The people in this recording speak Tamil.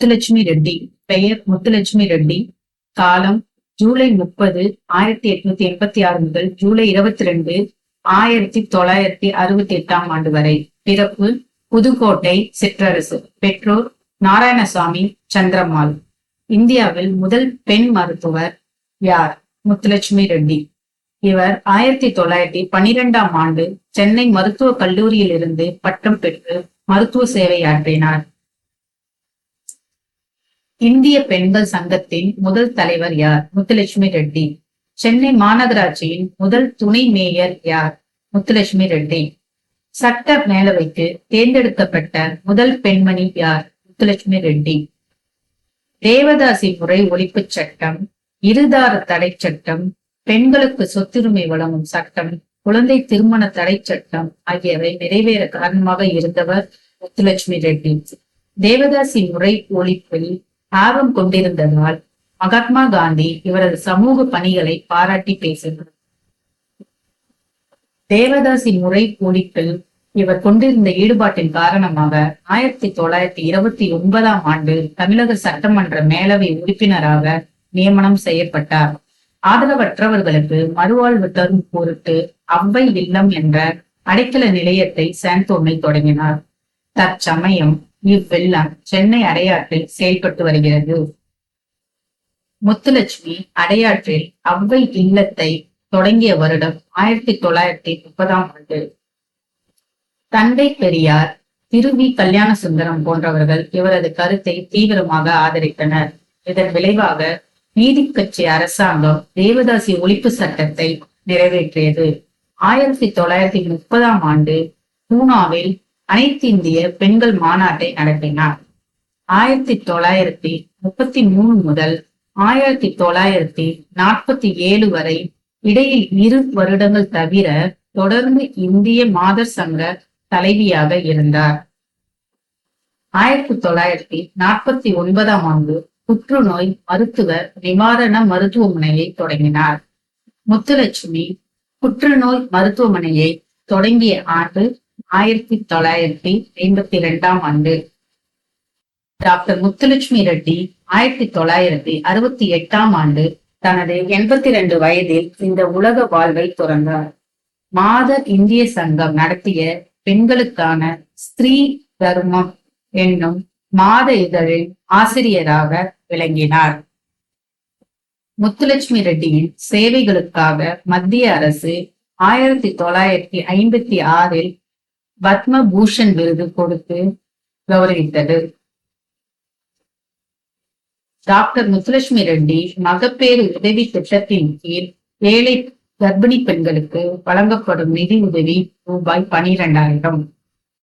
முத்துலட்சுமி ரெட்டி. பெயர் முத்துலட்சுமி ரெட்டி. காலம் ஜூலை முப்பது ஆயிரத்தி எட்நூத்தி எண்பத்தி ஆறு முதல் ஜூலை இருபத்தி ரெண்டு ஆயிரத்தி தொள்ளாயிரத்தி அறுபத்தி எட்டாம் ஆண்டு வரை. பிறப்பு புதுக்கோட்டை சிற்றரசு பெற்றோர் நாராயணசாமி சந்திரம்மாள். இந்தியாவில் முதல் பெண் மருத்துவர் யார்? முத்துலட்சுமி ரெட்டி. இவர் ஆயிரத்தி தொள்ளாயிரத்தி பனிரெண்டாம் ஆண்டு சென்னை மருத்துவக் கல்லூரியில் இருந்து பட்டம் பெற்று மருத்துவ சேவை ஆற்றினார் இந்திய பெண்கள் சங்கத்தின் முதல் தலைவர் யார்? முத்துலட்சுமி ரெட்டி. சென்னை மாநகராட்சியின் முதல் துணை மேயர் யார்? முத்துலட்சுமி ரெட்டி. சட்ட மேலவைக்கு தேர்ந்தெடுக்கப்பட்ட முதல் பெண்மணி யார்? முத்துலட்சுமி ரெட்டி. தேவதாசி முறை ஒழிப்புச் சட்டம் இருதார தடை சட்டம் பெண்களுக்கு சொத்துரிமை வழங்கும் சட்டம் குழந்தை திருமண தடை சட்டம் ஆகியவை நிறைவேற காரணமாக இருந்தவர் முத்துலட்சுமி ரெட்டி. தேவதாசி முறை ஒழிப்பில் ஆர்வம் கொண்டிருந்ததால் மகாத்மா காந்தி இவரது சமூக பணிகளை பாராட்டி பேசினார். தேவதாசி முறை ஒழிப்பில் இவர் கொண்டிருந்த ஈடுபாட்டின் காரணமாக ஆயிரத்தி தொள்ளாயிரத்தி இருபத்தி ஒன்பதாம் ஆண்டு தமிழக சட்டமன்ற மேலவை உறுப்பினராக நியமனம் செய்யப்பட்டார். ஆதரவற்றவர்களுக்கு மறுவாழ்வு தரும் பொருட்டு அவ்வை இல்லம் என்ற அடைக்கல நிலையத்தை சாந்தோமில் தொடங்கினார். தற்சமயம் இவ்வில்லம் சென்னை அடையாற்றில் செயல்பட்டு வருகிறது. முத்துலட்சுமி அடையாற்றில் அவ்வை இல்லத்தை தொடங்கிய வருடம் ஆயிரத்தி தொள்ளாயிரத்தி முப்பதாம் ஆண்டு. தந்தை பெரியார் திருவி கல்யாண சுந்தரம் போன்றவர்கள் இவரது கருத்தை தீவிரமாக ஆதரித்தனர். இதன் விளைவாக நீதி கட்சி அரசாங்கம் தேவதாசி ஒழிப்பு சட்டத்தை நிறைவேற்றியது. ஆயிரத்தி தொள்ளாயிரத்தி முப்பதாம் ஆண்டு பூனாவில் அனைத்து இந்திய பெண்கள் மாநாட்டை நடத்தினார். ஆயிரத்தி தொள்ளாயிரத்தி முப்பத்தி மூணு முதல் ஆயிரத்தி தொள்ளாயிரத்தி நாற்பத்தி ஏழு வரை இடையில் இரு வருடங்கள் தவிர தொடர்ந்து இந்திய மாதர் சங்க தலைவியாக இருந்தார். ஆயிரத்தி தொள்ளாயிரத்தி நாற்பத்தி ஒன்பதாம் ஆண்டு புற்றுநோய் மருத்துவ நிவாரண மருத்துவமனையை தொடங்கினார். முத்துலட்சுமி புற்றுநோய் மருத்துவமனையை தொடங்கிய ஆண்டு ஆயிரத்தி தொள்ளாயிரத்தி ஐம்பத்தி இரண்டாம் ஆண்டு. டாக்டர் முத்துலட்சுமி ரெட்டி ஆயிரத்தி தொள்ளாயிரத்தி அறுபத்தி எட்டாம் ஆண்டு தனது எண்பத்தி ரெண்டு வயதில் இந்த உலக வாழ்வை துறந்தார். மாத இந்திய சங்கம் நடத்திய பெண்களுக்கான ஸ்திரீ தர்மம் என்னும் மாத இதழில் ஆசிரியராக விளங்கினார். முத்துலட்சுமி ரெட்டியின் சேவைகளுக்காக மத்திய அரசு ஆயிரத்தி தொள்ளாயிரத்தி ஐம்பத்தி ஆறில் பத்ம பூஷன் விருது கொடுத்து கௌரவித்தது. டாக்டர் முத்துலட்சுமி ரெட்டி மகப்பேறு உதவி திட்டத்தின் கீழ் ஏழை கர்ப்பிணி பெண்களுக்கு வழங்கப்படும் நிதி உதவி ரூபாய் பனிரெண்டாயிரம்.